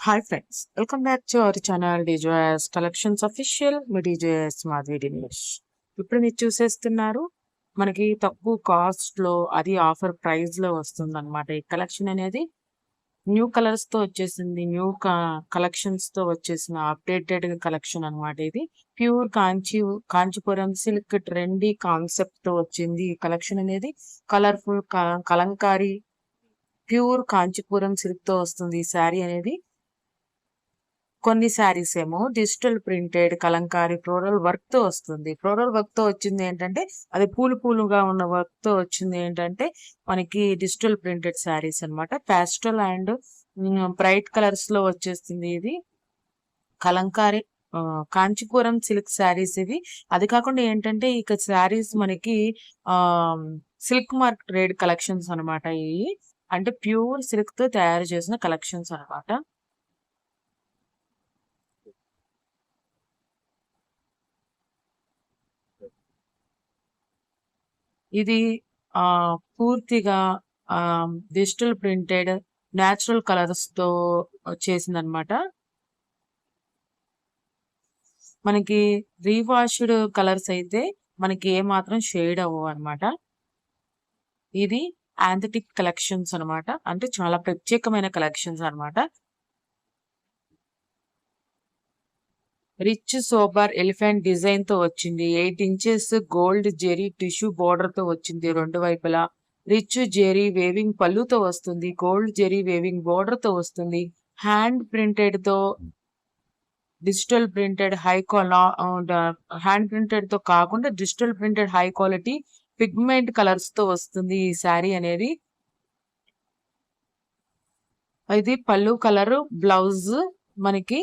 Hi friends welcome back to our channel Dizos collections official మీ డిజోఎస్ మాధవి దినేష్ ఇప్పుడు మీరు చూసేస్తున్నారు మనకి తక్కువ కాస్ట్లో అది ఆఫర్ ప్రైస్లో వస్తుంది అనమాట ఈ కలెక్షన్ అనేది న్యూ కలర్స్తో వచ్చేసింది న్యూ కలెక్షన్స్తో వచ్చేసిన అప్డేటెడ్ కలెక్షన్ అనమాట ఇది. ప్యూర్ కాంచి కాంచీపురం సిల్క్ ట్రెండీ కాన్సెప్ట్తో వచ్చింది ఈ కలెక్షన్ అనేది. కలర్ఫుల్ కలంకారీ ప్యూర్ కాంచీపురం సిల్క్తో వస్తుంది ఈ శారీ అనేది. కొన్ని శారీస్ ఏమో డిజిటల్ ప్రింటెడ్ కలంకారీ ఫ్లోరల్ వర్క్తో వస్తుంది. ఫ్లోరల్ వర్క్తో వచ్చింది ఏంటంటే అది పూలు పూలుగా ఉన్న వర్క్తో వచ్చింది ఏంటంటే మనకి డిజిటల్ ప్రింటెడ్ శారీస్ అనమాట ప్యాస్టల్ అండ్ బ్రైట్ కలర్స్లో వచ్చేస్తుంది ఇది. కలంకారీ కాంచీపురం సిల్క్ శారీస్ ఇవి. అది కాకుండా ఏంటంటే ఇక శారీస్ మనకి ఆ సిల్క్ మార్క్ ట్రేడ్ కలెక్షన్స్ అనమాట ఇవి. అంటే ప్యూర్ సిల్క్తో తయారు చేసిన కలెక్షన్స్ అనమాట ఇది ఆ పూర్తిగా ఆ డిజిటల్ ప్రింటెడ్ న్యాచురల్ కలర్స్తో చేసిందనమాట మనకి రీవాష్డ్ కలర్స్ అయితే మనకి ఏ మాత్రం షేడ్ అవ్వవు అనమాట ఇది యాంథటిక్ కలెక్షన్స్ అనమాట అంటే చాలా ప్రత్యేకమైన కలెక్షన్స్ అనమాట రిచ్ సోబర్ ఎలిఫెంట్ డిజైన్తో వచ్చింది. Eight inches gold zari tissue బోర్డర్తో వచ్చింది రెండు వైపులా. రిచ్ జెరీ వేవింగ్ పళ్ళుతో వస్తుంది. గోల్డ్ జెరీ వేవింగ్ బోర్డర్తో వస్తుంది. హ్యాండ్ ప్రింటెడ్తో డిజిటల్ ప్రింటెడ్ హై హ్యాండ్ ప్రింటెడ్తో కాకుండా digital printed high quality pigment కలర్స్తో వస్తుంది ఈ శారీ అనేది. ఇది పళ్ళు కలర్ బ్లౌజ్ మనకి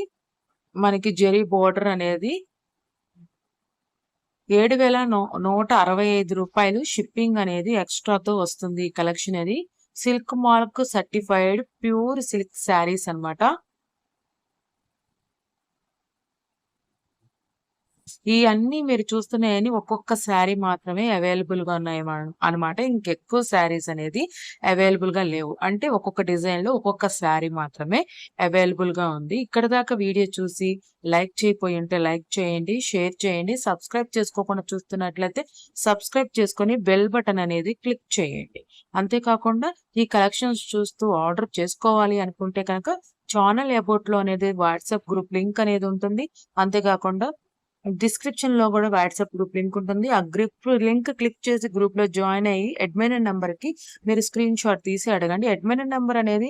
మనకి జెరీ బోర్డర్ అనేది ఏడు వేల నూట అరవై ఐదు రూపాయలు షిప్పింగ్ అనేది ఎక్స్ట్రాతో వస్తుంది ఈ కలెక్షన్ అది. Silk mark certified pure silk saris అనమాట ఈ అన్ని మీరు చూస్తున్నాయని ఒక్కొక్క శారీ మాత్రమే అవైలబుల్గా ఉన్నాయి అనమాట. ఇంకెక్కువ శారీస్ అనేది అవైలబుల్గా లేవు. అంటే ఒక్కొక్క డిజైన్లో ఒక్కొక్క శారీ మాత్రమే అవైలబుల్గా ఉంది. ఇక్కడ దాకా వీడియో చూసి లైక్ చేయపోయి ఉంటే లైక్ చేయండి షేర్ చేయండి సబ్స్క్రైబ్ చేసుకోకుండా చూస్తున్నట్లయితే సబ్స్క్రైబ్ చేసుకొని బెల్ బటన్ అనేది క్లిక్ చేయండి. అంతేకాకుండా ఈ కలెక్షన్స్ చూస్తూ ఆర్డర్ చేసుకోవాలి అనుకుంటే కనుక ఛానల్ అబౌట్లో అనేది వాట్సాప్ గ్రూప్ లింక్ అనేది ఉంటుంది. అంతేకాకుండా డిస్క్రిప్షన్లో కూడా వాట్సాప్ గ్రూప్ లింక్ ఉంటుంది. ఆ గ్రూప్ లింక్ క్లిక్ చేసి గ్రూప్లో జాయిన్ అయ్యి అడ్మిన్ నెంబర్కి మీరు స్క్రీన్ షాట్ తీసి అడగండి. అడ్మిన్ నెంబర్ అనేది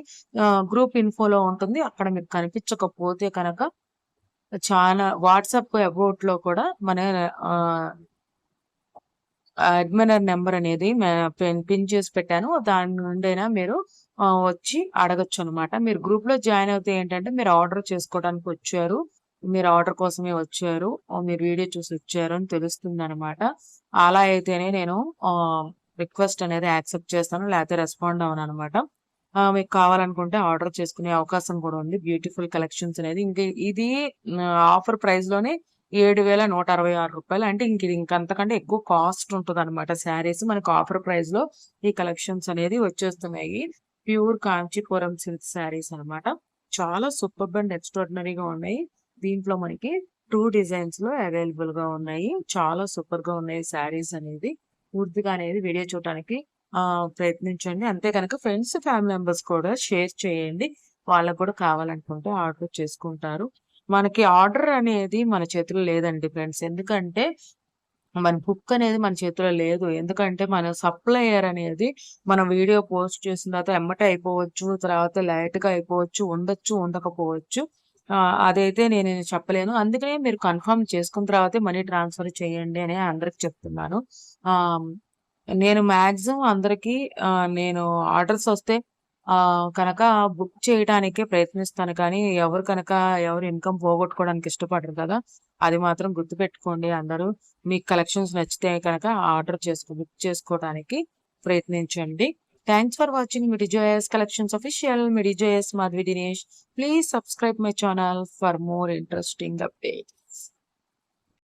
గ్రూప్ ఇన్ఫోలో ఉంటుంది. అక్కడ మీకు కనిపించకపోతే కనుక చాలా వాట్సాప్ అబౌట్లో కూడా మన అడ్మినర్ నెంబర్ అనేది పిన్ చేసి పెట్టాను. దాని నుండైనా మీరు వచ్చి అడగచ్చు అనమాట మీరు గ్రూప్లో జాయిన్ అవుతే ఏంటంటే మీరు ఆర్డర్ చేసుకోవడానికి వచ్చారు. మీరు ఆర్డర్ కోసమే వచ్చారు. మీరు వీడియో చూసి వచ్చారు అని తెలుస్తుంది అనమాట అలా అయితేనే నేను రిక్వెస్ట్ అనేది యాక్సెప్ట్ చేస్తాను లేకపోతే రెస్పాండ్ అవను అనమాట మీకు కావాలనుకుంటే ఆర్డర్ చేసుకునే అవకాశం కూడా ఉంది. బ్యూటిఫుల్ కలెక్షన్స్ అనేది. ఇంకా ఇది ఆఫర్ ప్రైస్లోనే ఏడు వేల నూట అరవై ఆరు రూపాయలు. అంటే ఇంక ఇది ఇంకంతకంటే ఎక్కువ కాస్ట్ ఉంటుంది అనమాట శారీస్. మనకు ఆఫర్ ప్రైస్లో ఈ కలెక్షన్స్ అనేది వచ్చేస్తున్నాయి. ప్యూర్ కాంచీపురం సిల్క్ శారీస్ అనమాట చాలా సూపర్ అండ్ ఎక్స్ట్రాడినరీగా ఉన్నాయి. దీంట్లో మనకి టూ డిజైన్స్లో అవైలబుల్గా ఉన్నాయి. చాలా సూపర్గా ఉన్నాయి శారీస్ అనేది. పూర్తిగా అనేది వీడియో చూడటానికి ఆ ప్రయత్నించండి. అంతే కనుక ఫ్రెండ్స్ ఫ్యామిలీ మెంబర్స్ కూడా షేర్ చేయండి. వాళ్ళకు కూడా కావాలనుకుంటే ఆర్డర్ చేసుకుంటారు. మనకి ఆర్డర్ అనేది మన చేతిలో లేదండి ఫ్రెండ్స్. ఎందుకంటే మన బుక్ అనేది మన చేతిలో లేదు. ఎందుకంటే మన సప్లయర్ అనేది మన వీడియో పోస్ట్ చేసిన తర్వాత ఎమ్మట అయిపోవచ్చు తర్వాత లైట్గా అయిపోవచ్చు ఉండొచ్చు ఉండకపోవచ్చు. అదైతే నేను చెప్పలేను. అందుకనే మీరు కన్ఫర్మ్ చేసుకున్న తర్వాతే మనీ ట్రాన్స్ఫర్ చేయండి అని అందరికి చెప్తున్నాను. నేను మ్యాక్సిమం అందరికి నేను ఆర్డర్స్ వస్తే కనుక బుక్ చేయడానికే ప్రయత్నిస్తాను. కానీ ఎవరు కనుక ఎవరు ఇన్కమ్ పోగొట్టుకోవడానికి ఇష్టపడరు కదా అది మాత్రం గుర్తుపెట్టుకోండి అందరూ. మీకు కలెక్షన్స్ నచ్చితే కనుక ఆర్డర్ చేసుకో బుక్ చేసుకోవడానికి ప్రయత్నించండి. Thanks for watching Midijoy's Collections Official. Midijoy's Madhvi Dinesh. Please subscribe my channel for more interesting updates.